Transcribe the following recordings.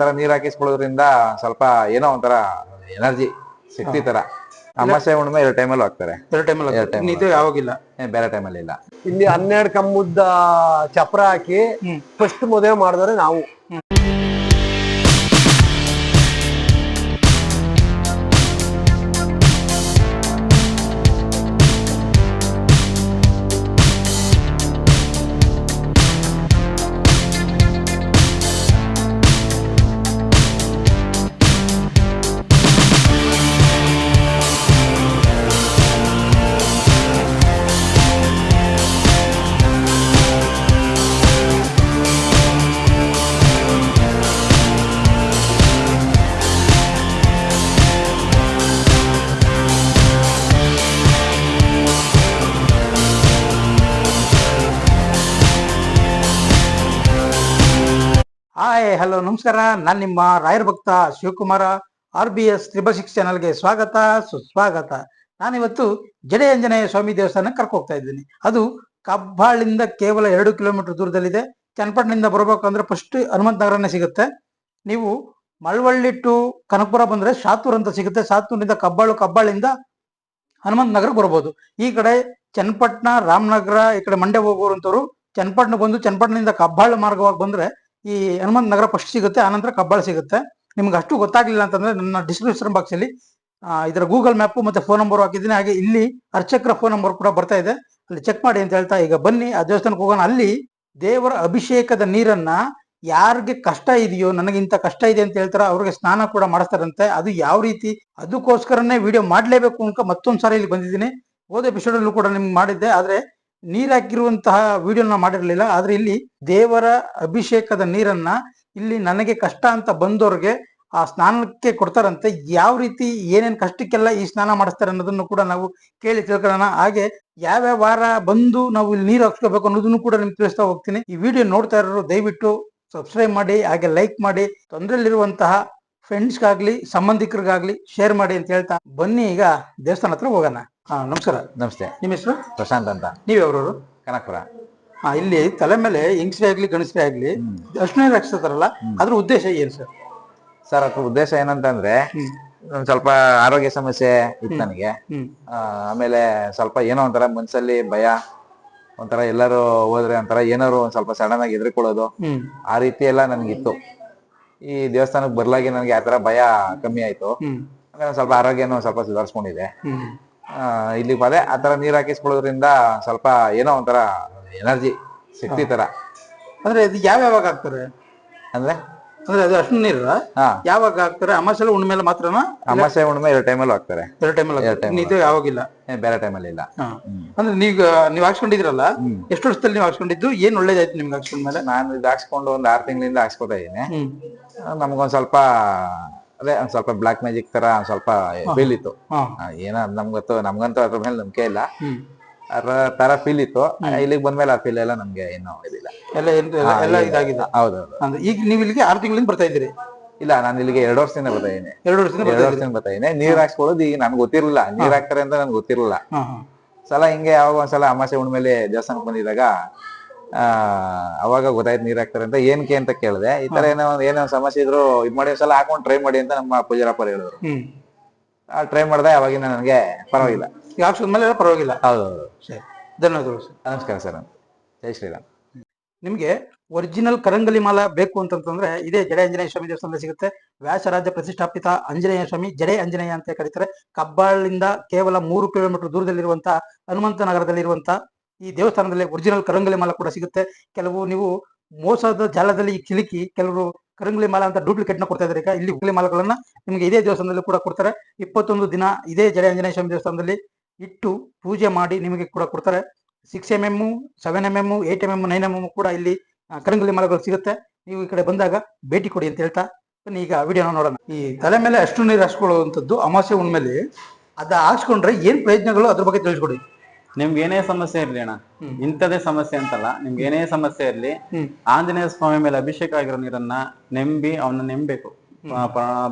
ಆತರ ನೀರ್ ಹಾಕಿಸ್ಕೊಳ್ಳೋದ್ರಿಂದ ಸ್ವಲ್ಪ ಏನೋ ಒಂಥರ ಎನರ್ಜಿ ಶಕ್ತಿ ತರ. ಅಮಾಸೆ ಹುಣ್ಣಿಮೆ ಎರಡು ಟೈಮಲ್ಲೂ ಹಾಕ್ತಾರೆ. ಎರಡು ಟೈಮಲ್ಲಿ ಎರಡು time ಇದು ಯಾವಾಗಿಲ್ಲ ಬೇರೆ ಟೈಮಲ್ಲಿ ಇಲ್ಲ. ಇಲ್ಲಿ ಹನ್ನೆರಡು ಕಮ್ಮುದ್ದ ಚಪ್ರ ಹಾಕಿ ಫಸ್ಟ್ ಮದುವೆ ಮಾಡಿದ್ರೆ ನಾವು. ಹಲೋ, ನಮಸ್ಕಾರ. ನಾನು ನಿಮ್ಮ ರಾಯರ ಭಕ್ತ Shivakumara R B S triple ಚಾನಲ್ಗೆ ಸ್ವಾಗತ, ಸುಸ್ವಾಗತ. ನಾನಿವತ್ತು ಜಡೆ ಆಂಜನೇಯ ಸ್ವಾಮಿ ದೇವಸ್ಥಾನಕ್ಕೆ ಕರ್ಕೊ ಹೋಗ್ತಾ ಇದ್ದೀನಿ. ಅದು ಕಬ್ಬಾಳಿಂದ ಕೇವಲ ಎರಡು ಕಿಲೋಮೀಟರ್ ದೂರದಲ್ಲಿದೆ. ಚನ್ನಪಟ್ಟಣದಿಂದ ಬರ್ಬೇಕಂದ್ರೆ ಫಸ್ಟ್ ಹನುಮಂತ ನಗರನೇ ಸಿಗುತ್ತೆ. ನೀವು ಮಳವಳ್ಳಿ ಟು ಕನಕಪುರ ಬಂದ್ರೆ ಶಾತೂರ್ ಅಂತ ಸಿಗುತ್ತೆ. ಶಾತೂರಿನಿಂದ ಕಬ್ಬಾಳು, ಕಬ್ಬಾಳಿಂದ ಹನುಮಂತ ನಗರ ಬರ್ಬೋದು. ಈ ಕಡೆ ಚನ್ನಪಟ್ಟಣ, ರಾಮನಗರ, ಈ ಕಡೆ ಮಂಡ್ಯ ಹೋಗುವಂತವ್ರು ಚನ್ನಪಟ್ಟಣ ಬಂದು ಚನ್ನಪಟ್ಟಣದಿಂದ ಕಬ್ಬಾಳು ಮಾರ್ಗವಾಗಿ ಬಂದ್ರೆ ಈ ಹನುಮಂತ ನಗರ ಫಸ್ಟ್ ಸಿಗುತ್ತೆ, ಆನಂತರ ಕಬ್ಬಾಳ ಸಿಗುತ್ತೆ. ನಿಮ್ಗೆ ಅಷ್ಟು ಗೊತ್ತಾಗ್ಲಿಲ್ಲ ಅಂತಂದ್ರೆ ನನ್ನ ಡಿಸ್ಕ್ರಿಪ್ಷನ್ ಬಾಕ್ಸ್ ಅಲ್ಲಿ ಇದರ ಗೂಗಲ್ ಮ್ಯಾಪ್ ಮತ್ತೆ ಫೋನ್ ನಂಬರ್ ಹಾಕಿದ್ದೀನಿ. ಹಾಗೆ ಇಲ್ಲಿ ಅರ್ಚಕರ ಫೋನ್ ನಂಬರ್ ಕೂಡ ಬರ್ತಾ ಇದೆ. ಅಲ್ಲಿ ಚೆಕ್ ಮಾಡಿ ಅಂತ ಹೇಳ್ತಾ, ಈಗ ಬನ್ನಿ, ಆ ದೇವಸ್ಥಾನಕ್ಕೆ ಹೋಗೋಣ. ಅಲ್ಲಿ ದೇವರ ಅಭಿಷೇಕದ ನೀರನ್ನ ಯಾರಿಗೆ ಕಷ್ಟ ಇದೆಯೋ, ನನಗೆ ಇಂಥ ಕಷ್ಟ ಇದೆ ಅಂತ ಹೇಳ್ತಾರ, ಅವ್ರಿಗೆ ಸ್ನಾನ ಕೂಡ ಮಾಡಿಸ್ತಾರಂತೆ. ಅದು ಯಾವ ರೀತಿ, ಅದಕ್ಕೋಸ್ಕರನೇ ವಿಡಿಯೋ ಮಾಡಲೇಬೇಕು ಅಂತ ಮತ್ತೊಂದು ಸಾರಿ ಇಲ್ಲಿ ಬಂದಿದ್ದೀನಿ. ಹೋದ ಎಪಿಸೋಡ್ ಅಲ್ಲೂ ಕೂಡ ನಿಮ್ಗೆ ಮಾಡಿದ್ದೆ. ಆದ್ರೆ ನೀರ್ ಹಾಕಿರುವಂತಹ ವಿಡಿಯೋನ ಮಾಡಿರ್ಲಿಲ್ಲ. ಆದ್ರೆ ಇಲ್ಲಿ ದೇವರ ಅಭಿಷೇಕದ ನೀರನ್ನ ಇಲ್ಲಿ ನನಗೆ ಕಷ್ಟ ಅಂತ ಬಂದವ್ರಿಗೆ ಆ ಸ್ನಾನಕ್ಕೆ ಕೊಡ್ತಾರಂತೆ. ಯಾವ ರೀತಿ, ಏನೇನ್ ಕಷ್ಟಕ್ಕೆಲ್ಲ ಈ ಸ್ನಾನ ಮಾಡಿಸ್ತಾರೆ ಅನ್ನೋದನ್ನು ಕೂಡ ನಾವು ಕೇಳಿ ತಿಳ್ಕೊಳ್ಳೋಣ. ಹಾಗೆ ಯಾವ್ಯಾವ ವಾರ ಬಂದು ನಾವು ಇಲ್ಲಿ ನೀರು ಹಾಕ್ಸ್ಕೋಬೇಕು ಅನ್ನೋದನ್ನು ಕೂಡ ನಿಮ್ಗೆ ತಿಳಿಸ್ತಾ ಹೋಗ್ತೀನಿ. ಈ ವಿಡಿಯೋ ನೋಡ್ತಾ ಇರೋರು ದಯವಿಟ್ಟು ಸಬ್ಸ್ಕ್ರೈಬ್ ಮಾಡಿ, ಹಾಗೆ ಲೈಕ್ ಮಾಡಿ. ತೊಂದರೆಯಲ್ಲಿರುವಂತಹ ಫ್ರೆಂಡ್ಸ್ಗಾಗ್ಲಿ ಸಂಬಂಧಿಕರಿಗಾಗ್ಲಿ ಶೇರ್ ಮಾಡಿ ಅಂತ ಹೇಳ್ತಾ. ಬನ್ನಿ ಈಗ ದೇವಸ್ಥಾನ ಹತ್ರ ಹೋಗೋಣ. ಹಾ ನಮಸ್ಕಾರ. ನಮಸ್ತೆ. ನಿಮ್ಮ ಹೆಸರು? ಪ್ರಶಾಂತ್ ಅಂತ. ನೀವ್ ಯಾವ್ರವ್ರು ಕನಕಪುರ. ಹಾ ಇಲ್ಲಿ ತಲೆ ಮೇಲೆ ಹೆಂಗಸರೇ ಆಗ್ಲಿ ಗಣಸರೇ ಆಗ್ಲಿ ಅರ್ಶನ ರಕ್ಷಿಸ್ತಾರಲ್ಲ ಅದ್ರ ಉದ್ದೇಶ ಏನ್ ಸರ್? ಸರ್ ಅದ್ರ ಉದ್ದೇಶ ಏನಂತಂದ್ರೆ ಅಂದ್ರೆ ಒಂದ್ ಸ್ವಲ್ಪ ಆರೋಗ್ಯ ಸಮಸ್ಯೆ ಇತ್ತು ನನಗೆ. ಆ, ಆಮೇಲೆ ಸ್ವಲ್ಪ ಏನೋ ಒಂಥರ ಮನ್ಸಲ್ಲಿ ಭಯ ಒಂಥರ ಎಲ್ಲರೂ ಹೋದ್ರೆ ಒಂಥರ ಏನಾರು ಒಂದ್ ಸ್ವಲ್ಪ ಸಡನ್ ಆಗಿ ಎದ್ರಿಕೊಳ್ಳೋದು ಹ್ಮ್. ಆ ರೀತಿ ಎಲ್ಲ ನನ್ಗಿತ್ತು. ಈ ದೇವಸ್ಥಾನಕ್ಕೆ ಬರ್ಲಾಗಿ ನನಗೆ ಆ ತರ ಭಯ ಕಮ್ಮಿ ಆಯ್ತು. ಹ್ಮ್. ಆಮೇಲೆ ಒಂದ್ ಸ್ವಲ್ಪ ಆರೋಗ್ಯನೂ ಒಂದ್ ಸ್ವಲ್ಪ ಸುಧಾರಿಸ್ಕೊಂಡಿದೆ ಹ್ಮ್. ಆ, ಅದೇ ಆ ತರ ನೀರ್ ಹಾಕಿಸ್ಕೊಳ್ಳೋದ್ರಿಂದ ಸ್ವಲ್ಪ ಏನೋ ಒಂಥರ ಎನರ್ಜಿ ಶಕ್ತಿ ತರ. ಅಂದ್ರೆ ಇದು ಯಾವ ಯಾವಾಗ ಹಾಕ್ತಾರೆ? ಅಂದ್ರೆ? ಅಂದ್ರೆ ಅದು ಅಷ್ಟು ನೀರ? ಯಾವಾಗ ಹಾಕ್ತಾರೆ? ಅಮಾಸೆ ಉಣ್ಮೇಲೆ ಮಾತ್ರನಾ? ಅಮಾಸೆ ಹುಣ್ಣಿಮೆ ಎರಡು ಟೈಮಲ್ಲಿ ಹಾಕ್ತಾರೆ. ಎರಡು ಟೈಮಲ್ಲಿ ಇದು ಯಾವಾಗಿಲ್ಲ ಬೇರೆ ಟೈಮಲ್ಲಿ ಇಲ್ಲ. ಅಂದ್ರೆ ನೀವ್ ನೀವ್ ಹಾಕ್ಸ್ಕೊಂಡಿದ್ರಲ್ಲ. ಎಷ್ಟು ವರ್ಷದಲ್ಲಿ ನೀವು ಹಾಕ್ಸ್ಕೊಂಡಿದ್ದು? ಏನ್ ಒಳ್ಳೇದಾಯ್ತು ನಿಮ್ಗೆ ಹಾಕ್ಸ್ಕೊಂಡ್ಮೇಲೆ? ನಾನು ಇದು ಹಾಕ್ಸ್ಕೊಂಡು ಒಂದ್ ಆರ್ ತಿಂಗಳಿಂದ ಹಾಕ್ಸ್ಕೊತಾ ಇದ್ದೀನಿ. ನಮ್ಗೊಂದ್ ಸ್ವಲ್ಪ ಅದೇ ಒಂದ್ ಸ್ವಲ್ಪ ಬ್ಲಾಕ್ ಮ್ಯಾಜಿಕ್ ತರ ಒಂದ್ ಸ್ವಲ್ಪ ಫೀಲ್ ಇತ್ತು. ಏನ ನಮ್ಗಂತೂ ನಮ್ಗೊತ್ತು ನಮ್ಗಂತೂ ಅದ್ರ ಮೇಲೆ ನಂಬಿಕೆ ಇಲ್ಲ. ಅದ್ರ ತರ ಫೀಲ್ ಇತ್ತು. ಇಲ್ಲಿಗೆ ಬಂದ್ಮೇಲೆ ಆ ಫೀಲ್ ಎಲ್ಲ ನಮ್ಗೆ ಏನೋ ಇದಿಲ್ಲ. ಎಲ್ಲ ಏನ್- ಎಲ್ಲ- ಎಲ್ಲ ಇದಾಗಿದೆ. ಹೌದೌದು. ಅಂದ್ರೆ ಈಗ ನೀವು ಇಲ್ಲಿಗೆ ಆರು ತಿಂಗಳಿಂದ ಬರ್ತಾ ಇದ್ದೀರಿ? ಇಲ್ಲ ನಾನು ಇಲ್ಲಿಗೆ ಎರಡು ವರ್ಷದಿಂದ ಬರ್ತಾ ಇದ್ದೀನಿ. ಎರಡು ವರ್ಷದಿಂದ ಎರಡು ಬರ್ತಾ ಇದ್ದೀರಿ? ವರ್ಷದಿಂದ ಬರ್ತಾ ಇದ್ದೀನಿ. ನೀರ್ ಹಾಕ್ಸ್ಕೊಳ್ಳೋದು ಈಗ ನನ್ಗೆ ಗೊತ್ತಿರಲಿಲ್ಲ. ನೀರ್ ಹಾಕ್ತಾರೆ ಅಂತ ನನ್ಗೆ ಗೊತ್ತಿರಲಿಲ್ಲ. ಹಾ ಹಾ. ಸಲ ಹಿಂಗೆ ಯಾವಾಗ ಒಂದ್ಸಲ ಅಮಾಸೆ ಹುಣ್ಮೇಲೆ ದೇವಸ್ಥಾನಕ್ಕೆ ಬಂದಿದಾಗ ಆ ಅವಾಗ ಗೊತ್ತಾಯ್ತು ನೀರ್ ಹಾಕ್ತಾರೆ ಅಂತ ಏನಕ್ಕೆ ಅಂತ ಕೇಳಿದೆ. ಈ ತರ ಏನೋ ಒಂದ್- ಏನೋ ಒಂದ್ ಸಮಸ್ಯೆ ಇದ್ರು ಇದ್ ಮಾಡಿ ಒಂದ್ಸಲ ಹಾಕೊಂಡ್ ಟ್ರೈ ಮಾಡಿ ಅಂತ ನಮ್ಮ ಪೂಜಾರಪ್ಪ ಹೇಳಿದ್ರು. ಹ್ಮ್. ಆ ಟ್ರೈ ಮಾಡಿದೆ ಅವಾಗಿನ ನನಗೆ ಪರವಾಗಿಲ್ಲ. ಈಗ ಪರವಾಗಿಲ್ಲ. ಹೌದು ಸರಿ. ಧನ್ಯವಾದಗಳು ಸರ್. ನಮಸ್ಕಾರ ಸರ್. ಜೈ ಶ್ರೀರಾಮ್. ನಿಮ್ಗೆ ಒರಿಜಿನಲ್ ಕರಂಗಲಿ ಮಾಲ ಬೇಕು ಅಂತಂತಂದ್ರೆ ಇದೇ ಜಡೆ ಆಂಜನೇಯ ಸ್ವಾಮಿ ದೇವಸ್ಥಾನದಲ್ಲಿ ಸಿಗುತ್ತೆ. ವ್ಯಾಸರಾಜ್ಯ ಪ್ರತಿಷ್ಠಾಪಿತ ಆಂಜನೇಯ ಸ್ವಾಮಿ ಜಡೆ ಆಂಜನೇಯ ಅಂತ ಕರೀತಾರೆ. ಕಬ್ಬಾಳಿಂದ ಕೇವಲ ಮೂರು ಕಿಲೋಮೀಟರ್ ದೂರದಲ್ಲಿರುವಂತಹ ಹನುಮಂತ ನಗರದಲ್ಲಿರುವಂತ ಈ ದೇವಸ್ಥಾನದಲ್ಲಿ ಒರಿಜಿನಲ್ ಕರಂಗಲಿ ಮಾಲ ಕೂಡ ಸಿಗುತ್ತೆ. ಕೆಲವು ನೀವು ಮೋಸದ ಜಾಲದಲ್ಲಿ ಸಿಲುಕಿ ಕೆಲವರು ಕರಂಗಲಿ ಮಾಲ ಅಂತ ಡೂಪ್ಲಿಕೇಟ್ನ ಕೊಡ್ತಾ ಇದ್ದಾರೆ. ಈಗ ಇಲ್ಲಿ ಹುಗ್ಲಿ ಮಾಲಗಳನ್ನ ನಿಮಗೆ ಇದೇ ದೇವಸ್ಥಾನದಲ್ಲಿ ಕೂಡ ಕೊಡ್ತಾರೆ. ಇಪ್ಪತ್ತೊಂದು ದಿನ ಇದೇ ಜಡೆ ಆಂಜನೇಯ ಸ್ವಾಮಿ ದೇವಸ್ಥಾನದಲ್ಲಿ ಇಟ್ಟು ಪೂಜೆ ಮಾಡಿ ನಿಮಗೆ ಕೂಡ ಕೊಡ್ತಾರೆ. Six M M seven M M eight M M nine M M ಕೂಡ ಇಲ್ಲಿ ಕರಂಗಲಿ ಮಾಲಗಳು ಸಿಗುತ್ತೆ. ನೀವು ಈ ಕಡೆ ಬಂದಾಗ ಭೇಟಿ ಕೊಡಿ ಅಂತ ಹೇಳ್ತಾ ಬನ್ನಿ, ಈಗ ವಿಡಿಯೋನ ನೋಡೋಣ. ಈ ತಲೆ ಮೇಲೆ ಅಷ್ಟು ನೀರು ಹಾಸ್ಕೊಳ್ಳುವಂಥದ್ದು ಅಮಾಸೆ ಉಣ್ಮೇಲೆ ಅದ ಹಾಕ್ಸ್ಕೊಂಡ್ರೆ ಏನ್ ಪ್ರಯೋಜನಗಳು ಅದ್ರ ಬಗ್ಗೆ ತಿಳಿಸ್ಕೊಡಿ. ನಿಮ್ಗೆ ಏನೇ ಸಮಸ್ಯೆ ಇರ್ಲಿ ಅಣ್ಣ. ಇಂಥದೇ ಸಮಸ್ಯೆ ಅಂತಲ್ಲ ನಿಮ್ಗೆ ಏನೇ ಸಮಸ್ಯೆ ಇರ್ಲಿ ಆಂಜನೇಯ ಸ್ವಾಮಿ ಮೇಲೆ ಅಭಿಷೇಕ ಆಗಿರೋ ನೀರನ್ನ ನೆಂಬಿ ಅವನ್ನ ನೆಂಬೇಕು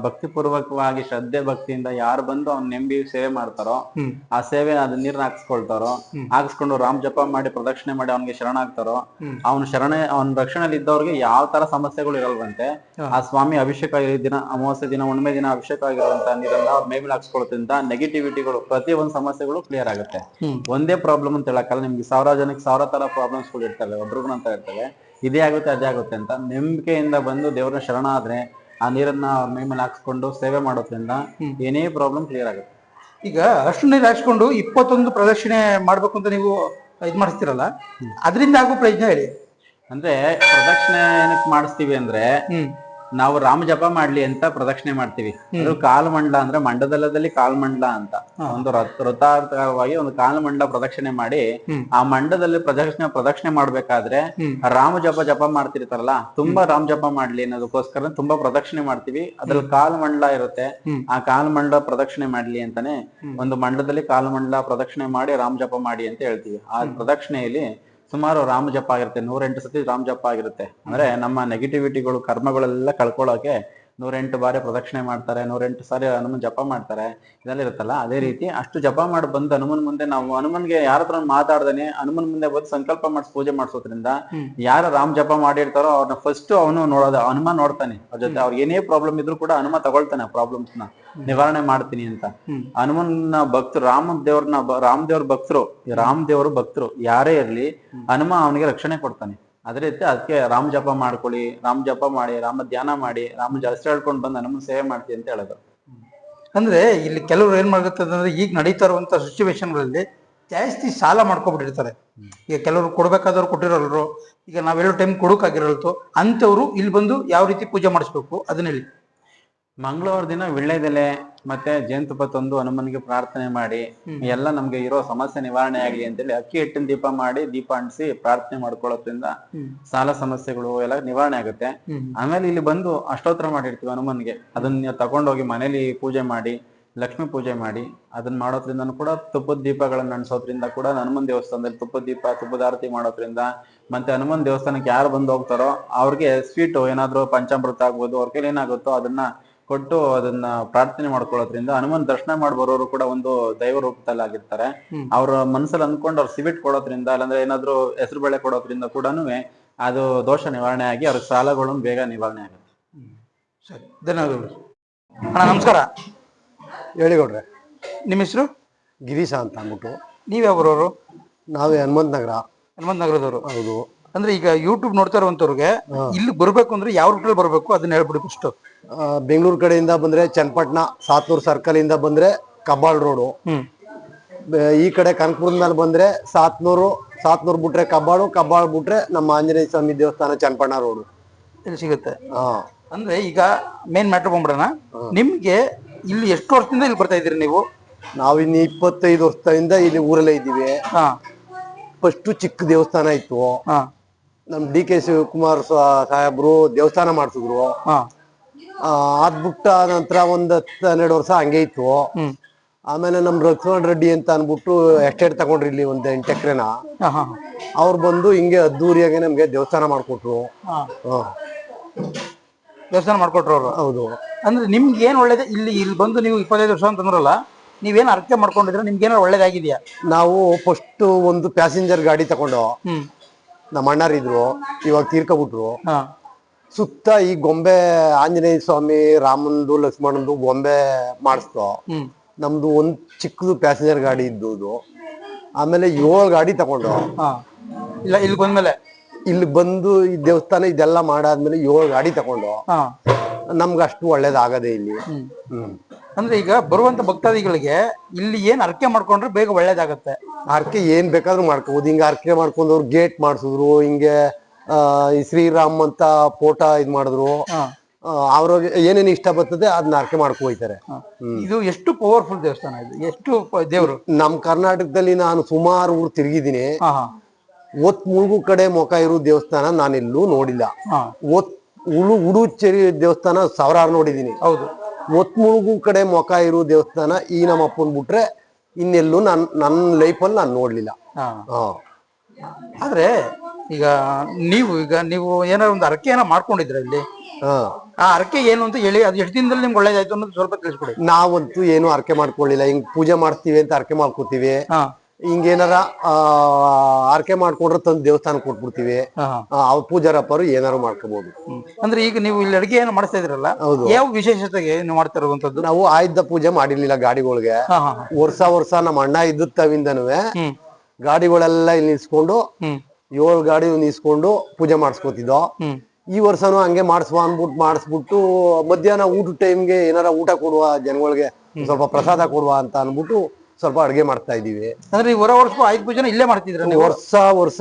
ಭಕ್ತಿಪೂರ್ವಕವಾಗಿ ಶ್ರದ್ಧೆ ಭಕ್ತಿಯಿಂದ ಯಾರು ಬಂದು ಅವ್ನ ನೆಂಬಿ ಸೇವೆ ಮಾಡ್ತಾರೋ ಆ ಸೇವೆ ಅದ್ ನೀರ್ನ ಹಾಕ್ಸ್ಕೊಳ್ತಾರೋ ಹಾಕ್ಸ್ಕೊಂಡು ರಾಮ್ ಜಪ ಮಾಡಿ ಪ್ರದಕ್ಷಿಣೆ ಮಾಡಿ ಅವ್ನಿಗೆ ಶರಣ ಆಗ್ತಾರೋ ಅವ್ನ ಶರಣೆ ಅವ್ನ ರಕ್ಷಣೆಯಲ್ಲಿ ಇದ್ದವ್ರಿಗೆ ಯಾವ ತರ ಸಮಸ್ಯೆಗಳು ಇರಲ್ವಂತೆ ಆ ಸ್ವಾಮಿ ಅಭಿಷೇಕ ಆಗಿರೋ ದಿನ ಅಮಾವಾಸ್ಯೆ ದಿನ ಹುಣ್ಣಿಮೆ ದಿನ ಅಭಿಷೇಕ ಆಗಿರುವಂತ ನೀರನ್ನ ಅವ್ರ ಮೇಬಿಲ್ ಹಾಕ್ಸ್ಕೊಳ್ತಿಂದ ನೆಗೆಟಿವಿಟಿಗಳು ಪ್ರತಿ ಒಂದು ಸಮಸ್ಯೆಗಳು ಕ್ಲಿಯರ್ ಆಗುತ್ತೆ. ಒಂದೇ ಪ್ರಾಬ್ಲಮ್ ಅಂತ ಹೇಳಕ್ಕಲ್ಲ ನಿಮ್ಗೆ ಸಾವಿರ ಜನಕ್ಕೆ ಸಾವಿರ ತರ ಪ್ರಾಬ್ಲಮ್ಸ್ಗಳು ಇರ್ತವೆ ಒಬ್ರಿಗೂ ಅಂತ ಇರ್ತವೆ ಇದೇ ಆಗುತ್ತೆ ಅದೇ ಆಗುತ್ತೆ ಅಂತ ನಂಬಿಕೆಯಿಂದ ಬಂದು ದೇವ್ರನ್ನ ಶರಣ ಆದ್ರೆ ಆ ನೀರನ್ನ ಅವ್ರ ಮೈ ಮೇಲೆ ಹಾಕಿಸ್ಕೊಂಡು ಸೇವೆ ಮಾಡೋದ್ರಿಂದ ಏನೇ ಪ್ರಾಬ್ಲಮ್ ಕ್ಲಿಯರ್ ಆಗುತ್ತೆ. ಈಗ ಅಷ್ಟು ನೀರು ಹಾಕ್ಸ್ಕೊಂಡು ಇಪ್ಪತ್ತೊಂದು ಪ್ರದಕ್ಷಿಣೆ ಮಾಡ್ಬೇಕು ಅಂತ ನೀವು ಇದ್ ಮಾಡಿಸ್ತಿರಲ್ಲ? ಅದರಿಂದ ಆಗೋ ಪ್ರಯೋಜನ ಹೇಳಿ. ಅಂದ್ರೆ ಪ್ರದಕ್ಷಿಣೆ ಏನಕ್ಕೆ ಮಾಡಿಸ್ತೀವಿ ಅಂದ್ರೆ ನಾವು ರಾಮ ಜಪ ಮಾಡ್ಲಿ ಅಂತ ಪ್ರದಕ್ಷಿಣೆ ಮಾಡ್ತೀವಿ. ಅದು ಕಾಲ್ಮಂಡಲ ಅಂದ್ರೆ ಮಂಡಲದಲ್ಲಿ ಕಾಲ್ಮಂಡಲ ಅಂತ. ಒಂದು ರಥ ವೃತ್ತಾರ್ಥವಾಗಿ ಒಂದು ಕಾಲ್ಮಂಡಲ ಪ್ರದಕ್ಷಿಣೆ ಮಾಡಿ ಆ ಮಂಡದಲ್ಲಿ ಪ್ರದಕ್ಷಿಣೆ ಪ್ರದಕ್ಷಿಣೆ ಮಾಡ್ಬೇಕಾದ್ರೆ. ರಾಮ ಜಪ ಜಪ ಮಾಡ್ತಿರ್ತಾರಲ್ಲ ತುಂಬಾ ರಾಮ ಜಪ ಮಾಡ್ಲಿ ಅನ್ನೋದಕ್ಕೋಸ್ಕರ ತುಂಬಾ ಪ್ರದಕ್ಷಿಣೆ ಮಾಡ್ತೀವಿ. ಅದ್ರಲ್ಲಿ ಕಾಲ್ಮಂಡಲ ಇರುತ್ತೆ. ಆ ಆ ಕಾಲ್ಮಂಡಲ ಪ್ರದಕ್ಷಿಣೆ ಮಾಡ್ಲಿ ಅಂತಾನೆ ಒಂದು ಮಂಡಲದಲ್ಲಿ ಕಾಲ್ಮಂಡಲ ಪ್ರದಕ್ಷಿಣೆ ಮಾಡಿ ರಾಮ ಜಪ ಮಾಡಿ ಅಂತ ಹೇಳ್ತೀವಿ. ಆ ಪ್ರದಕ್ಷಿಣೆಯಲ್ಲಿ ಸುಮಾರು ರಾಮ ಜಪ ಆಗಿರುತ್ತೆ. ನೂರೆಂಟು ಸತಿ ರಾಮ ಜಪ ಆಗಿರುತ್ತೆ. ಅಂದ್ರೆ ನಮ್ಮ ನೆಗೆಟಿವಿಟಿಗಳು ಕರ್ಮಗಳೆಲ್ಲ ಕಳ್ಕೊಳ್ಳೋಕೆ ನೂರೆಂಟು ಬಾರಿ ಪ್ರದಕ್ಷಿಣೆ ಮಾಡ್ತಾರೆ ನೂರೆಂಟು ಸಾರಿ ಹನುಮನ್ ಜಪ ಮಾಡ್ತಾರೆ ಇದೆಲ್ಲ ಇರುತ್ತಲ್ಲ ಅದೇ ರೀತಿ ಅಷ್ಟು ಜಪ ಮಾಡಿ ಬಂದು ಹನುಮನ್ ಮುಂದೆ ನಾವು ಹನುಮನ್ಗೆ ಯಾರ ಹತ್ರ ಮಾತಾಡ್ದೇನೆ ಹನುಮನ್ ಮುಂದೆ ಬಂದು ಸಂಕಲ್ಪ ಮಾಡಿಸಿ ಪೂಜೆ ಮಾಡಿಸೋದ್ರಿಂದ ಯಾರ ರಾಮ್ ಜಪ ಮಾಡಿರ್ತಾರೋ ಅವ್ರನ್ನ ಫಸ್ಟ್ ಅವನು ನೋಡೋದ ಹನುಮ ನೋಡ್ತಾನೆ ಅವ್ರ ಜೊತೆ ಅವ್ರಿಗೆ ಏನೇ ಪ್ರಾಬ್ಲಮ್ ಇದ್ರು ಕೂಡ ಹನುಮ ತಗೊಳ್ತಾನೆ ಪ್ರಾಬ್ಲಮ್ಸ್ನ ನಿವಾರಣೆ ಮಾಡ್ತೀನಿ ಅಂತ. ಹನುಮನ್ ಹನುಮನ್ನ ಭಕ್ತರು ರಾಮ ದೇವ್ರನ್ನ ರಾಮ ದೇವ್ರ ಭಕ್ತರು ರಾಮ್ ದೇವರು ಭಕ್ತರು ಯಾರೇ ಇರ್ಲಿ ಹನುಮ ಅವನಿಗೆ ರಕ್ಷಣೆ ಕೊಡ್ತಾನೆ. ಅದೇ ರೀತಿ ಅದಕ್ಕೆ ರಾಮ ಜಪ ಮಾಡ್ಕೊಳ್ಳಿ, ರಾಮ ಜಪ ಮಾಡಿ, ರಾಮ ಧ್ಯಾನ ಮಾಡಿ, ರಾಮ ಜಾಸ್ತಿ ಹೇಳ್ಕೊಂಡು ಬಂದು ನಮ್ಮನ್ನು ಸೇವೆ ಮಾಡ್ತೀವಿ ಅಂತ ಹೇಳೋದು. ಅಂದ್ರೆ ಇಲ್ಲಿ ಕೆಲವರು ಏನ್ ಅಂದ್ರೆ ಈಗ ನಡೀತಾ ಇರುವಂತ ಸಿಚುವೇಶನ್ಗಳಲ್ಲಿ ಜಾಸ್ತಿ ಸಾಲ ಮಾಡ್ಕೊಬಿಟ್ಟಿರ್ತಾರೆ. ಈಗ ಕೆಲವರು ಕೊಡ್ಬೇಕಾದವ್ರು ಕೊಟ್ಟಿರೋರು ಈಗ ನಾವೆಲ್ಲೋ ಟೈಮ್ ಕೊಡೋಕಾಗಿರಲ್ತು ಅಂತವ್ರು ಇಲ್ಲಿ ಬಂದು ಯಾವ ರೀತಿ ಪೂಜೆ ಮಾಡಿಸ್ಬೇಕು? ಅದನ್ನ ಹೇಳಿ. ಮಂಗಳವಾರ ದಿನ ವಿಳ್ಳೆದೆಲೆ ಮತ್ತೆ ಜೇನುತುಪ್ಪ ತಂದು ಹನುಮನಿಗೆ ಪ್ರಾರ್ಥನೆ ಮಾಡಿ ಎಲ್ಲ ನಮ್ಗೆ ಇರೋ ಸಮಸ್ಯೆ ನಿವಾರಣೆ ಆಗ್ಲಿ ಅಂತೇಳಿ ಅಕ್ಕಿ ಹಿಟ್ಟಿನ ದೀಪ ಮಾಡಿ ದೀಪ ಅಂಟಿಸಿ ಪ್ರಾರ್ಥನೆ ಮಾಡ್ಕೊಳ್ಳೋದ್ರಿಂದ ಸಾಲ ಸಮಸ್ಯೆಗಳು ಎಲ್ಲ ನಿವಾರಣೆ ಆಗುತ್ತೆ. ಆಮೇಲೆ ಇಲ್ಲಿ ಬಂದು ಅಷ್ಟೋತ್ತರ ಮಾಡಿರ್ತೀವಿ ಹನುಮನ್ಗೆ. ಅದನ್ನ ತಗೊಂಡೋಗಿ ಮನೇಲಿ ಪೂಜೆ ಮಾಡಿ ಲಕ್ಷ್ಮಿ ಪೂಜೆ ಮಾಡಿ ಅದನ್ನ ಮಾಡೋದ್ರಿಂದ ಕೂಡ ತುಪ್ಪದ ದೀಪಗಳನ್ನ ನಡೆಸೋದ್ರಿಂದ ಕೂಡ ಹನುಮನ್ ದೇವಸ್ಥಾನದಲ್ಲಿ ತುಪ್ಪದ ದೀಪ ತುಪ್ಪದ ಆರತಿ ಮಾಡೋದ್ರಿಂದ ಮತ್ತೆ ಹನುಮನ್ ದೇವಸ್ಥಾನಕ್ಕೆ ಯಾರು ಬಂದು ಹೋಗ್ತಾರೋ ಅವ್ರಿಗೆ ಸ್ವೀಟು ಏನಾದ್ರು ಪಂಚಾಮೃತ ಆಗ್ಬೋದು ಅವ್ರ ಕೈಲಿ ಏನಾಗುತ್ತೋ ಅದನ್ನ ಕೊಟ್ಟು ಅದನ್ನ ಪ್ರಾರ್ಥನೆ ಮಾಡ್ಕೊಳ್ಳೋದ್ರಿಂದ ಹನುಮನ್ ದರ್ಶನ ಮಾಡಿ ಬರೋರು ಕೂಡ ಒಂದು ದೈವ ರೂಪದಲ್ಲಿ ಆಗಿರ್ತಾರೆ. ಅವ್ರ ಮನಸ್ಸಲ್ಲಿ ಅನ್ಕೊಂಡು ಅವ್ರ ಸಿಬಿಟ್ ಕೊಡೋದ್ರಿಂದ ಅಲ್ಲಾಂದ್ರೆ ಏನಾದ್ರು ಹೆಸರು ಬೆಳೆ ಕೊಡೋದ್ರಿಂದ ಕೂಡ ಅದು ದೋಷ ನಿವಾರಣೆ ಆಗಿ ಅವ್ರ ಸಾಲಗಳು ಬೇಗ ನಿವಾರಣೆ ಆಗುತ್ತೆ. ಸರಿ. ಧನ್ಯವಾದಗಳು. ಅಣ್ಣ ನಮಸ್ಕಾರ. ಹೇಳಿ ಗೌಡ್ರೆ. ನಿಮ್ಮ ಹೆಸರು? ಗಿರೀಶ ಅಂತ ಅಂದ್ಬಿಟ್ಟು. ನೀವ್ಯಾವ್ರವರು ನಾವೇ ಹನುಮಂತ ನಗರ ಹನುಮಂತ ನಗರದವರು ಹೌದು. ಅಂದ್ರೆ ಈಗ ಯೂಟ್ಯೂಬ್ ನೋಡ್ತಾ ಇರುವಂತವ್ರಿಗೆ ಇಲ್ಲಿ ಬರ್ಬೇಕು ಅಂದ್ರೆ ಯಾವ ರೂಟಲ್ಲಿ ಬರ್ಬೇಕು ಅದನ್ನ ಹೇಳ್ಬಿಡಿ ಫಸ್ಟ್ ಬೆಂಗಳೂರು ಕಡೆಯಿಂದ ಬಂದ್ರೆ ಚನ್ನಪಟ್ಟಣ ಸಾತ್ನೂರ್ ಸರ್ಕಲ್ ಇಂದ ಬಂದ್ರೆ ಕಬ್ಬಾಳ್ ರೋಡು ಈ ಕಡೆ ಕನಕಪುರದ ಮೇಲೆ ಬಂದ್ರೆ ಸಾತ್ನೂರು ಸಾತ್ನೂರು ಬಿಟ್ರೆ ಕಬ್ಬಾಳು ಕಬ್ಬಾಳ್ ಬಿಟ್ರೆ ನಮ್ಮ ಆಂಜನೇಯ ಸ್ವಾಮಿ ದೇವಸ್ಥಾನ ಚನ್ನಪಟ್ಟಣ ರೋಡು ಇಲ್ಲಿ ಸಿಗುತ್ತೆ. ಅಂದ್ರೆ ಈಗ ಮೇನ್ ಮ್ಯಾಟ್ರ್ ಬಂದ್ಬಿಡೋಣ. ನಿಮ್ಗೆ ಇಲ್ಲಿ ಎಷ್ಟು ವರ್ಷದಿಂದ ಇಲ್ಲಿ ಬರ್ತಾ ಇದ್ದೀರಿ ನೀವು? ನಾವು ಇನ್ನು ಇಪ್ಪತ್ತೈದು ವರ್ಷದಿಂದ ಇಲ್ಲಿ ಊರಲ್ಲೇ ಇದ್ದೀವಿ. ಫಸ್ಟ್ ಚಿಕ್ಕ ದೇವಸ್ಥಾನ ಇತ್ತು. ನಮ್ ಡಿ ಕೆ ಶಿವಕುಮಾರ್ ಸಾಹೇಬ್ರು ದೇವಸ್ಥಾನ ಮಾಡಿಸಿದ್ರು. ಹಾ. ಅದ್ ಬಿಟ್ಟ ನಂತರ ಒಂದ್ ಹತ್ತು ಹನ್ನೆರಡು ವರ್ಷ ಹಂಗೆ ಇತ್ತು. ಆಮೇಲೆ ನಮ್ ಲಕ್ಷ್ಮಣ್ ರೆಡ್ಡಿ ಅಂತ ಅನ್ಬಿಟ್ಟು ಎಸ್ಟೇಟ್ ತಗೊಂಡ್ರಿ ಇಲ್ಲಿ ಒಂದ್ ಎಂಟು ಎಕ್ರೆನ. ಅವ್ರು ಬಂದು ಹಿಂಗೆ ಅದ್ದೂರಿಯಾಗಿ ನಮ್ಗೆ ದೇವಸ್ಥಾನ ಮಾಡ್ಕೊಟ್ರು. ಹಾ. ದೇವಸ್ಥಾನ ಮಾಡ್ಕೊಟ್ರು ಅವರು. ಹೌದು. ಅಂದ್ರೆ ನಿಮ್ಗೆ ಏನ್ ಒಳ್ಳೇದು ಇಲ್ಲಿ ಇಲ್ಲಿ ಬಂದು ನೀವು ಇಪ್ಪತ್ತೈದು ವರ್ಷ ಅಂತಂದ್ರಲ್ಲ ನೀವೇನು ಅರ್ಥ ಮಾಡ್ಕೊಂಡಿದ್ರೆ ನಿಮ್ಗೆ ಏನಾರು ಒಳ್ಳೇದಾಗಿದ್ಯಾ? ನಾವು ಫಸ್ಟ್ ಒಂದು ಪ್ಯಾಸೆಂಜರ್ ಗಾಡಿ ತಗೊಂಡು ಹ್ಮ್. ನಮ್ಮ ಅಣ್ಣರಿದ್ರು ಇವಾಗ ತೀರ್ಕೊಬಿಟ್ರು. ಸುತ್ತ ಈ ಗೊಂಬೆ ಆಂಜನೇಯ ಸ್ವಾಮಿ ರಾಮಂದು ಲಕ್ಷ್ಮಣಂದು ಗೊಂಬೆ ಮಾಡಿಸ್ತು. ನಮ್ದು ಒಂದ್ ಚಿಕ್ಕದು ಪ್ಯಾಸೆಂಜರ್ ಗಾಡಿ ಇದ್ದು ಆಮೇಲೆ ಏಳು ಗಾಡಿ ತಗೊಂಡು. ಇಲ್ಲ ಇಲ್ಲಿ ಬಂದ್ಮೇಲೆ? ಇಲ್ಲಿ ಬಂದು ಈ ದೇವಸ್ಥಾನ ಇದೆಲ್ಲ ಮಾಡಾದ್ಮೇಲೆ ಏಳು ಗಾಡಿ ತಗೊಂಡು. ನಮ್ಗೆ ಅಷ್ಟು ಒಳ್ಳೇದಾಗದೆ ಇಲ್ಲಿ. ಹ್ಮ್. ಅಂದ್ರೆ ಈಗ ಬರುವಂತ ಭಕ್ತಾದಿಗಳಿಗೆ ಇಲ್ಲಿ ಏನ್ ಅರ್ಕೆ ಮಾಡ್ಕೊಂಡ್ರೆ ಬೇಗ ಒಳ್ಳೇದಾಗತ್ತೆ. ಅರ್ಕೆ ಏನ್ ಬೇಕಾದ್ರೂ ಮಾಡ್ಕೋಬಹುದು ಹಿಂಗ ಮಾಡ್ಕೊಂಡು ಮಾಡ್ಕೊಂಡವ್ರು ಗೇಟ್ ಮಾಡಿಸಿದ್ರು ಹಿಂಗೆ ಆ, ಈ ಶ್ರೀರಾಮ್ ಅಂತ ಫೋಟೋ ಇದ್ ಮಾಡಿದ್ರು. ಅವ್ರ ಅವ್ರಿಗೆ ಏನೇನ್ ಇಷ್ಟ ಬರ್ತದೆ ಅದನ್ನ ಅರ್ಕೆ ಮಾಡ್ಕೊ ಹೋಯ್ತಾರೆ. ಇದು ಎಷ್ಟು ಪವರ್ಫುಲ್ ದೇವಸ್ಥಾನ ಇದು? ಎಷ್ಟು ಪ- ದೇವ್ರು? ನಮ್ ಕರ್ನಾಟಕದಲ್ಲಿ ನಾನು ಸುಮಾರು ಊರು ತಿರುಗಿದ್ದೀನಿ. ಹಾ ಹಾ. ಒತ್ ಮುಳುಗು ಕಡೆ ಮೊಕ ಇರೋ ದೇವಸ್ಥಾನ ನಾನೆಲ್ಲೂ ನೋಡಿಲ್ಲ. ಹಾ. ಒತ್ ಉಳು ಉಡುಚೇರಿ ದೇವಸ್ಥಾನ ಸಾವಿರಾರು ನೋಡಿದೀನಿ ಹೌದು. ಒತ್ ಮುಳುಗು ಕಡೆ ಮೊಕ ಇರೋ ದೇವಸ್ಥಾನ ಈ ನಮ್ಮ ಅಪ್ಪನ್ ಬಿಟ್ರೆ ಇನ್ನೆಲ್ಲೂ ನನ್ ನನ್ನ ಲೈಫಲ್ಲಿ ನಾನು ನೋಡ್ಲಿಲ್ಲ. ಹಾ. ಹಾ. ಆದ್ರೆ ಈಗ ನೀವು ಈಗ ನೀವು ಏನಾದ್ರು ಒಂದು ಅರಕೆ ಏನೋ ಮಾಡ್ಕೊಂಡಿದ್ರ ಇಲ್ಲಿ? ಹಾ. ಆ ಅರಕೆ ಏನು ಅಂತ ಹೇಳಿ ಅದು ಎಷ್ಟು ದಿನದಲ್ಲಿ ನಿಮ್ಗೆ ಒಳ್ಳೇದಾಯ್ತು ಅನ್ನೋದು ಸ್ವಲ್ಪ ತಿಳಿಸ್ಕೊಡಿ. ನಾವಂತೂ ಏನು ಅರಕೆ ಮಾಡ್ಕೊಳ್ಳಿಲ್ಲ ಹಿಂಗ್ ಪೂಜೆ ಮಾಡ್ತೀವಿ ಅಂತ ಅರಕೆ ಮಾಡ್ಕೋತೀವಿ. ಹಾ. ಹಿಂಗೇನಾರ ಆ ಅರ್ಕೆ ಮಾಡ್ಕೊಂಡ್ರೆ ತಂದು ದೇವಸ್ಥಾನ ಕೊಟ್ಬಿಡ್ತೀವಿ. ಅವ್ ಪೂಜಾರಪ್ಪರು ಏನಾರು ಮಾಡ್ಕೋಬಹುದು. ಅಂದ್ರೆ ಈಗ ನೀವು ಇಲ್ಲಿ ಅಡಿಗೆ ಏನು ಮಾಡ್ತಾ ಇದ್ರಲ್ಲ ಹೌದು. ಯಾವ ವಿಶೇಷತೆಗೆ ನೀವು ಮಾಡ್ತಾ ಇರುವಂತದ್ದು ನಾವು ಆಯುಧ ಪೂಜೆ ಮಾಡಿರ್ಲಿಲ್ಲ ಗಾಡಿಗಳಿಗೆ. ವರ್ಷ ವರ್ಷ ನಮ್ಮ ಅಣ್ಣ ಇದ್ದ ಹ್ಮ್. ಗಾಡಿಗಳೆಲ್ಲ ಇಲ್ಲಿ ನಿಲ್ಸ್ಕೊಂಡು ಏಳು ಗಾಡಿ ನಿಲ್ಸ್ಕೊಂಡು ಪೂಜೆ ಮಾಡಿಸ್ಕೊತಿದ್ದೋ. ಹ್ಮ್. ಈ ವರ್ಷನೂ ಹಂಗೆ ಮಾಡಿಸುವ ಅಂದ್ಬಿಟ್ಟು ಮಾಡಿಸ್ಬಿಟ್ಟು ಮಧ್ಯಾಹ್ನ ಊಟದ ಟೈಮ್ಗೆ ಏನಾರ ಊಟ ಕೊಡುವ ಜನಗಳಿಗೆ ಸ್ವಲ್ಪ ಪ್ರಸಾದ ಕೊಡುವ ಅಂತ ಅನ್ಬಿಟ್ಟು ಸ್ವಲ್ಪ ಅಡುಗೆ ಮಾಡ್ತಾ ಇದೀವಿ ಅಂದ್ರೆ ಈ ಹೊರ ವರ್ಷ ಐದು ಪೂಜೆ ಇಲ್ಲೇ ಮಾಡ್ತಿದ್ರ ನೀವು? ವರ್ಷ ವರ್ಷ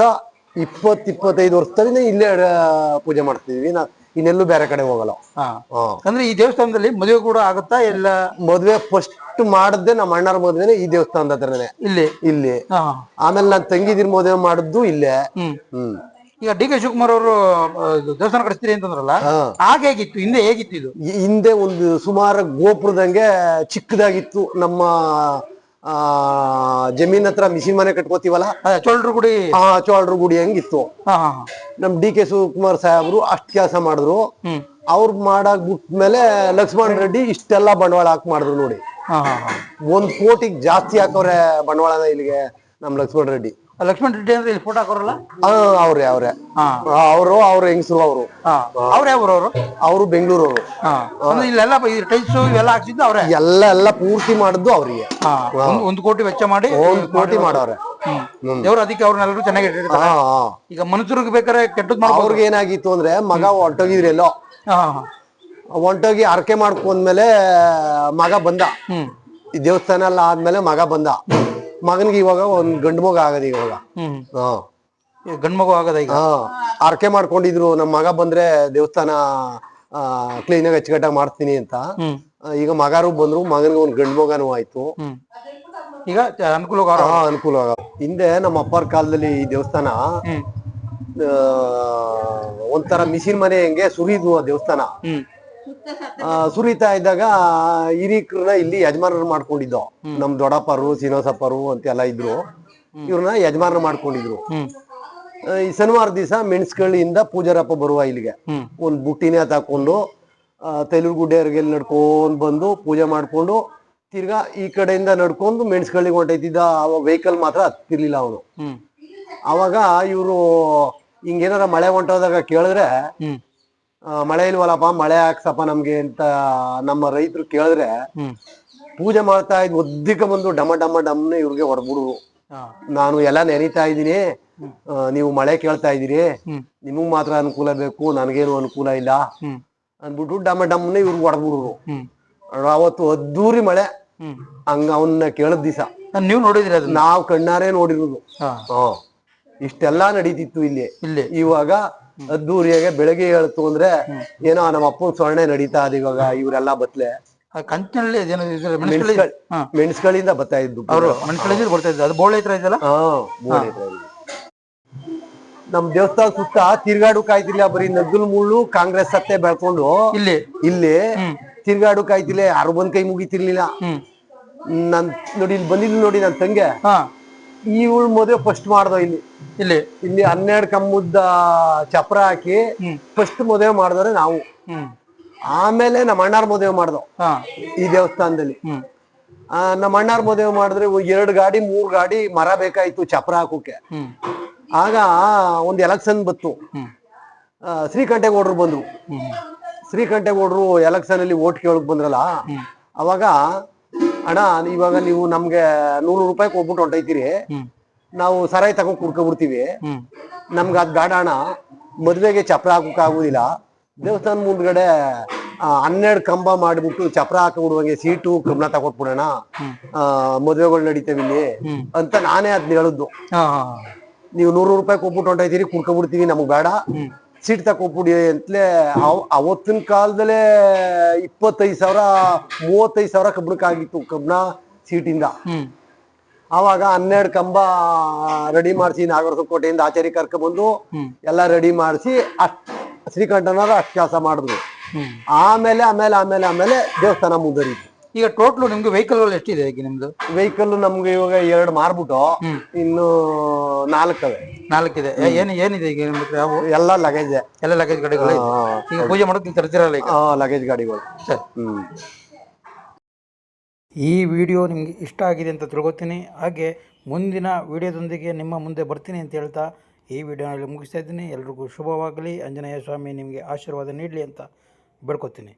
ಇಪ್ಪತ್ ಇಪ್ಪತ್ತೈದು ವರ್ಷದಿಂದ ಇಲ್ಲೇ ಆ, ಪೂಜೆ ಮಾಡ್ತಿದೀವಿ ನಾ ಇನ್ನೆಲ್ಲೂ ಬೇರೆ ಕಡೆ ಹೋಗಲ್ಲ. ಹಾ. ಹಾ. ಅಂದ್ರೆ ಈ ದೇವಸ್ಥಾನದಲ್ಲಿ ಮದುವೆ ಕೂಡ ಆಗುತ್ತಾ ಎಲ್ಲ ಮದ್ವೆ ಫಸ್ಟ್ ಮಾಡದ್ದೆ ನಮ್ಮ ಅಣ್ಣರ ಮದ್ವೆನೆ ಈ ದೇವಸ್ಥಾನದ ಹತ್ರನೇ. ಇಲ್ಲಿ? ಇಲ್ಲಿ. ಹಾ. ಆಮೇಲೆ ನಾನ್ ತಂಗಿದಿರ್ ಮದುವೆ ಮಾಡಿದ್ದು ಇಲ್ಲೇ. ಹ್ಮ್. ಹ್ಮ್. ಈಗ ಡಿ ಕೆ ಶಿವಕುಮಾರ್ ಅವರು ದೇವಸ್ಥಾನ ಕಳಿಸ್ತೀರಿ ಅಂತಂದ್ರಲ್ಲ ಹಾ. ಆಗ ಹೇಗಿತ್ತು? ಹಿಂದೆ ಹೇಗಿತ್ತು ಇದು? ಈ ಹಿಂದೆ ಒಂದು ಸುಮಾರು ಗೋಪುರದಂಗೆ ಚಿಕ್ಕದಾಗಿತ್ತು ನಮ್ಮ ಆ ಜಮೀನ್ ಹತ್ರ ಮಿಷಿನ್ ಮನೆ ಕಟ್ಕೋತೀವಲ್ಲ? ಚೋಳರು ಗುಡಿ. ಆ ಚೋಳರು ಗುಡಿ ಹಂಗಿತ್ತು? ಹಾ ಹಾ ಹಾ. ನಮ್ ಡಿ ಕೆ ಶಿವಕುಮಾರ್ ಸಾಹೇಬ್ರು ಅಷ್ಟ್ ಕೆಲಸ ಮಾಡಿದ್ರು. ಅವ್ರ ಮಾಡಾಕ್ ಬಿಟ್ಮೇಲೆ ಲಕ್ಷ್ಮಣ್ ರೆಡ್ಡಿ ಇಷ್ಟೆಲ್ಲ ಬಂಡವಾಳ ಹಾಕಿ ಮಾಡಿದ್ರು ನೋಡಿ. ಹಾ ಹಾ ಹಾ. ಒಂದ್ ಕೋಟಿಗ್ ಜಾಸ್ತಿ ಹಾಕವ್ರೆ ಬಂಡವಾಳನ ಇಲ್ಲಿಗೆ ನಮ್ ಲಕ್ಷ್ಮಣ್ ರೆಡ್ಡಿ. ಲಕ್ಷ್ಮಣ್ ರೆಡ್ಡಿ ಅಂದ್ರೆ ಇಲ್ಲಿ ಫೋಟೋ ಹಾಕೋರಲ್ಲ? ಅವ್ರೆ ಅವ್ರೆ. ಅವರು ಅವ್ರ ಹೆಂಗಸರು ಅವರು. ಅವ್ರೆ ಅವ್ರ ಯಾವ ಅವರು ಅವರು ಬೆಂಗಳೂರವರು. ಹಾ. ಅಂದ್ರೆ ಇಲ್ಲೆಲ್ಲ ಟೈಲ್ಸ್ ಇವೆಲ್ಲ ಹಾಕ್ಸಿದ್ದು ಅವ್ರೆ? ಎಲ್ಲ ಎಲ್ಲ ಪೂರ್ತಿ ಮಾಡಿದ್ದು ಅವ್ರಿಗೆ. ಒಂದ್ ಕೋಟಿ ವೆಚ್ಚ ಮಾಡಿ ಒಂದ್ ಕೋಟಿ ಮಾಡವ್ರೆ. ದೇವ್ರ ಅದಕ್ಕೆ ಅವ್ರನ್ನೆಲ್ಲರೂ ಚೆನ್ನಾಗಿ. ಈಗ ಮನುಷ್ಯರಿಗೆ ಬೇಕಾದ್ರೆ ಕೆಟ್ಟದ್ ಮಾಡಿ ಅವ್ರಿಗೆ ಏನಾಗಿತ್ತು ಅಂದ್ರೆ ಮಗ ಹೊಂಟೋಗಿದ್ರಿ ಎಲ್ಲೋ ಹೊಂಟೋಗಿ ಅರಕೆ ಮಾಡ್ಕೊಂಡ್ಮೇಲೆ ಮಗ ಬಂದ. ಈ ದೇವಸ್ಥಾನ ಎಲ್ಲ ಆದ್ಮೇಲೆ ಮಗ ಬಂದ. ಮಗನ್ಗೆ ಇವಾಗ ಒಂದ್ ಗಂಡು ಮಗ ಆಗದ ಇವಾಗ. ಹ್ಮ್. ಹಾ. ಗಂಡ್ ಮಗು ಆಗದ ಈಗ? ಹಾ. ಅರ್ಕೆ ಮಾಡ್ಕೊಂಡಿದ್ರು ನಮ್ಮ ಮಗ ಬಂದ್ರೆ ದೇವಸ್ಥಾನ ಕ್ಲೀನ್ ಆಗಿ ಅಚ್ಚುಕಟ್ಟಾಗಿ ಮಾಡ್ತೀನಿ ಅಂತ. ಹ್ಮ್. ಆ, ಈಗ ಮಗಾರು ಬಂದ್ರು ಮಗನಿಗೆ ಒಂದ್ ಗಂಡು ಮಗನು ಆಯ್ತು. ಹ್ಮ್. ಈಗ ಅನುಕೂಲ ಹಾ ಅನುಕೂಲ ಆಗ- ಹಿಂದೆ ನಮ್ಮ ಅಪ್ಪರ ಕಾಲದಲ್ಲಿ ಈ ದೇವಸ್ಥಾನ ಹ್ಮ್. ಆ, ಒಂಥರ ಮಿಷಿನ್ ಮನೆ ಹೆಂಗೆ ಸುರಿದು ಆ ದೇವಸ್ಥಾನ. ಹ್ಮ್. ಸುರಿತಾ ಇದ್ದಾಗ ಹಿರೀಕರನ್ನ ಇಲ್ಲಿ ಯಜಮಾನರು ಮಾಡ್ಕೊಂಡಿದ್ದು. ನಮ್ ದೊಡ್ಡಪ್ಪರು ಶ್ರೀನಿವಾಸಪ್ಪರು ಅಂತೆಲ್ಲ ಇದ್ರು. ಇವ್ರನ್ನ ಯಜಮಾನರು ಮಾಡ್ಕೊಂಡಿದ್ರು. ಈ ಶನಿವಾರ ದಿವಸ ಮೆಣಸ್ಕಳ್ಳಿಯಿಂದ ಪೂಜಾರಪ್ಪ ಬರುವ ಇಲ್ಲಿಗೆ. ಒಂದ್ ಬುಟ್ಟಿನೇ ತಾಕೊಂಡು ತೆಲುಗುಡ್ಡೆಯವ್ರಿಗೆ ನಡ್ಕೊಂಡ್ ಬಂದು ಪೂಜೆ ಮಾಡ್ಕೊಂಡು ತಿರ್ಗಾ ಈ ಕಡೆಯಿಂದ ನಡ್ಕೊಂಡು ಮೆಣಸ್ಕಳ್ಳಿಗೆ ಹೊಂಟೈತಿದ್ದ ವೆಹಿಕಲ್ ಮಾತ್ರ ಹತ್ತಿರ್ಲಿಲ್ಲ ಅವನು. ಅವಾಗ ಇವರು ಹಿಂಗೇನಾರ ಮಳೆ ಹೊಂಟೋದಾಗ ಕೇಳಿದ್ರೆ ಮಳೆ ಇಲ್ವಲ್ಲಪ್ಪ ಮಳೆ ಹಾಕ್ಸಪ್ಪ ನಮ್ಗೆ ಅಂತ ನಮ್ಮ ರೈತರು ಕೇಳಿದ್ರೆ ಪೂಜೆ ಮಾಡ್ತಾ ಇದ್ ಒದ್ದಿಕ ಬಂದು ಡಮ ಡಮ ಡಮ್ನೆ ಇವ್ರಿಗೆ ಹೊರಬಿಡುದು ನಾನು ಎಲ್ಲ ನೆನೀತಾ ಇದ್ದೀನಿ. ನೀವು ಮಳೆ ಕೇಳ್ತಾ ಇದೀರಿ ನಿಮಗ್ ಮಾತ್ರ ಅನುಕೂಲ ಬೇಕು ನನಗೇನು ಅನುಕೂಲ ಇಲ್ಲ ಅಂದ್ಬಿಟ್ಟು ಡಮ ಡಮ್ನೆ ಇವ್ರಿಗೆ ಹೊಡೆದ್ಬಿಡುದು ಹ್ಮ್. ಅವತ್ತು ಅದ್ದೂರಿ ಮಳೆ. ಹಂಗ ಅವನ್ನ ಕೇಳದ್ ದಿವಸ. ನೀವು ನೋಡಿದ್ರಿ ನಾವ್ ಕಣ್ಣಾರೆ ನೋಡಿರೋದು. ಇಷ್ಟೆಲ್ಲಾ ನಡೀತಿತ್ತು ಇಲ್ಲಿ. ಇಲ್ಲಿ. ಇವಾಗ ಅದ್ದೂರಿಯಾಗೆ ಬೆಳಗ್ಗೆ ಹೇಳ್ತು ಅಂದ್ರೆ ಏನೋ ನಮ್ಮ ಅಪ್ಪನ ಸ್ವರ್ಣೆ ನಡೀತಾ ಅದ ಇವಾಗ ಇವರೆಲ್ಲ ಬತ್ಲೆ. ಕಂಚಿನಲ್ಲಿ ಮೆಣಸ್ಗಳಿಂದ ಬರ್ತಾ ಇದ್ದು ಅವರು ಬರ್ತಾ ಇದ್ದು ಅದು ಬೋಳೆ ಹತ್ರ ಇದೆಯಲ್ಲ? ನಮ್ ದೇವಸ್ಥಾನ ಸುತ್ತ ತಿರ್ಗಾಡು ಕಾಯ್ತಿಲ್ಲ ಬರೀ ನಗ್ಗಲ್ ಮುಳ್ಳು ಕಾಂಗ್ರೆಸ್ ಸತ್ತೆ ಬೆಳ್ಕೊಂಡು. ಇಲ್ಲಿ? ಇಲ್ಲಿ ತಿರ್ಗಾಡು ಕಾಯ್ತಿಲ್ಲ ಯಾರು ಬಂದ್ ಕೈ ಮುಗಿತಿರ್ಲಿಲ್ಲ. ನನ್ ನೋಡಿ ಇಲ್ಲಿ ಬಂದಿದ್ಲು ನೋಡಿ ನನ್ ತಂಗೆ. ಇವಳು ಮದುವೆ ಫಸ್ಟ್ ಮಾಡ್ದೋ ಇಲ್ಲಿ. ಇಲ್ಲಿ ಇಲ್ಲಿ ಹನ್ನೆರಡು ಕಮ್ಮುದ್ದ ಚಪ್ರ ಹಾಕಿ ಫಸ್ಟ್ ಮದುವೆ ಮಾಡಿದ್ರೆ ನಾವು. ಆಮೇಲೆ ನಮ್ಮ ಅಣ್ಣಾರ್ ಮದುವೆ ಮಾಡ್ದೋ ಈ ದೇವಸ್ಥಾನದಲ್ಲಿ. ನಮ್ಮ ಅಣ್ಣಾರ್ ಮದುವೆ ಮಾಡಿದ್ರೆ ಎರಡು ಗಾಡಿ ಮೂರ್ ಗಾಡಿ ಮರ ಬೇಕಾಯ್ತು ಚಪ್ರ ಹಾಕೋಕೆ. ಆಗ ಒಂದ್ ಎಲೆಕ್ಷನ್ ಬತ್ತು ಶ್ರೀಕಂಠೇಗೌಡರು ಬಂದ್ರು. ಶ್ರೀಕಂಠೇಗೌಡರು ಎಲೆಕ್ಷನ್ ಅಲ್ಲಿ ಓಟ್ ಕೇಳಕ್ ಬಂದ್ರಲ್ಲ? ಅವಾಗ ಅಣ್ಣ ಇವಾಗ ನೀವು ನಮ್ಗೆ ನೂರು ರೂಪಾಯಿ ಕೊಟ್ಬಿಟ್ಟು ಹೊಂಟೈತಿರಿ. ನಾವು ಸರಾಯಿ ತಗೊಂಡ್ ಕುಡ್ಕೊಬಿಡ್ತೀವಿ. ಬಿಡ್ತೀವಿ ನಮ್ಗೆ ಅದ್ ಬೇಡ ಅಣ್ಣ. ಮದ್ವೆಗೆ ಚಪ್ರ ಹಾಕಕ್ ಆಗುದಿಲ್ಲ. ದೇವಸ್ಥಾನ ಮುಂದ್ಗಡೆ ಹನ್ನೆರಡು ಕಂಬ ಮಾಡ್ಬಿಟ್ಟು ಚಪ್ರ ಹಾಕಿಬಿಡುವಂಗೆ ಸೀಟು ಕಬ್ಣ ತಗೊಟ್ಬಿಡೋಣ. ಮದ್ವೆಗಳು ನಡೀತೇವೆ ಇಲ್ಲಿ ಅಂತ ನಾನೇ ಅದ್ನ ಹೇಳುದು ನೀವು ನೂರು ರೂಪಾಯಿ ಕೊಟ್ಬಿಟ್ಟು ಹೊಂಟೈತೀರಿ ಕುಡ್ಕೊಬಿಡ್ತೀವಿ ನಮ್ಗ್ ಬೇಡ. ಸೀಟ್ ತಕೊಬಿಡಿ ಅಂತಲೇ ಅವತ್ತಿನ ಕಾಲದಲ್ಲೇ ಇಪ್ಪತ್ತೈದು ಸಾವಿರ ಮೂವತ್ತೈದು ಸಾವಿರ ಕಬ್ಬಣಕ್ಕಾಗಿತ್ತು ಕಬ್ಬಣ ಸೀಟಿಂದ ಆವಾಗ ಹನ್ನೆರಡು ಕಂಬ ರೆಡಿ ಮಾಡಿಸಿ ನಾಗರಸ ಕೋಟೆಯಿಂದ ಆಚಾರಿ ಕರ್ಕೊಂಡ್ಬಂದು ಎಲ್ಲ ರೆಡಿ ಮಾಡಿಸಿ ಅಷ್ಟ್ ಶ್ರೀಕಂಠನವ್ರು ಅಷ್ಟು ಕೆಲಸ ಮಾಡಿದ್ರು ಆಮೇಲೆ ಆಮೇಲೆ ಆಮೇಲೆ ಆಮೇಲೆ ದೇವಸ್ಥಾನ ಮುಂದುವರಿತು ಈಗ ಟೋಟಲ್ ನಿಮ್ಗೆ ವೆಹಿಕಲ್ ಎಷ್ಟಿದೆ ಈಗ ನಿಮ್ದು? ವೆಹಿಕಲ್ ನಮ್ಗೆ ಇವಾಗ ಎರಡು ಮಾರ್ಬಿಟ್ಟು. ಇನ್ನು ನಾಲ್ಕವೆ. ನಾಲ್ಕಿದೆ. ಏನು ಏನಿದೆ ಈಗ ಯಾವ ಎಲ್ಲ ಲಗೇಜ್ ಎಲ್ಲ ಲಗೇಜ್ ಗಾಡಿಗಳು ಇದೆ. ಈಗ ಪೂಜೆ ಮಾಡೋಕೆ ನೀವು ತರ್ತೀರಲ್ಲ ಈಗ? ಲಗೇಜ್ ಗಾಡಿಗಳು. ಸರ್. ಹ್ಮ್. ಈ ವಿಡಿಯೋ ನಿಮಗೆ ಇಷ್ಟ ಆಗಿದೆ ಅಂತ ತಿಳ್ಕೊತೀನಿ. ಹಾಗೆ ಮುಂದಿನ ವಿಡಿಯೋದೊಂದಿಗೆ ನಿಮ್ಮ ಮುಂದೆ ಬರ್ತೀನಿ ಅಂತ ಹೇಳ್ತಾ ಈ ವಿಡಿಯೋನಲ್ಲಿ ಮುಗಿಸ್ತಾ ಇದ್ದೀನಿ. ಎಲ್ರಿಗೂ ಶುಭವಾಗಲಿ. ಆಂಜನೇಯ ಸ್ವಾಮಿ ನಿಮಗೆ ಆಶೀರ್ವಾದ ನೀಡಲಿ ಅಂತ ಬೇಡ್ಕೊತೀನಿ.